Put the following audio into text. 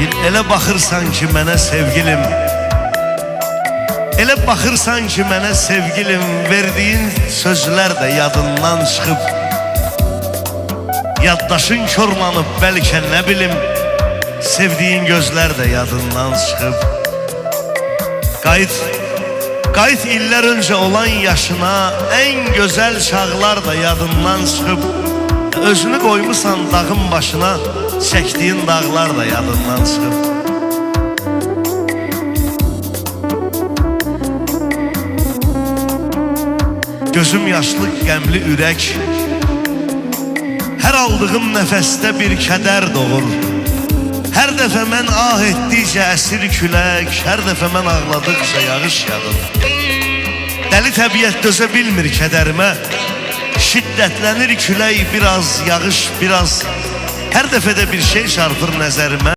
Elə baxırsan ki mənə sevgilim. Elə baxırsan ki mənə sevgilim. Verdiyin sözlər də yadından çıxıb. Yaddaşın korlanıb bəlkə nə bilim. Sevdiyin gözlər də yadından çıxıb. Qayıt Qayıt illər öncə olan yaşına Ən gözəl çağlar da yadından çıxıb Özünü qoymusan dağın başına Çəkdiyin dağlar da yadından çıxıb Gözüm yaşlı, qəmli ürək Hər aldığım nəfəsdə bir kədər doğur. Hər dəfə mən ah etdikcə əsir külək Hər dəfə mən ağladıqca yağış yağır. Dəli təbiət dözə bilmir kədərimə Şiddətlənir külək biraz, yağış biraz Hər dəfə də bir şey çarpır nəzərimə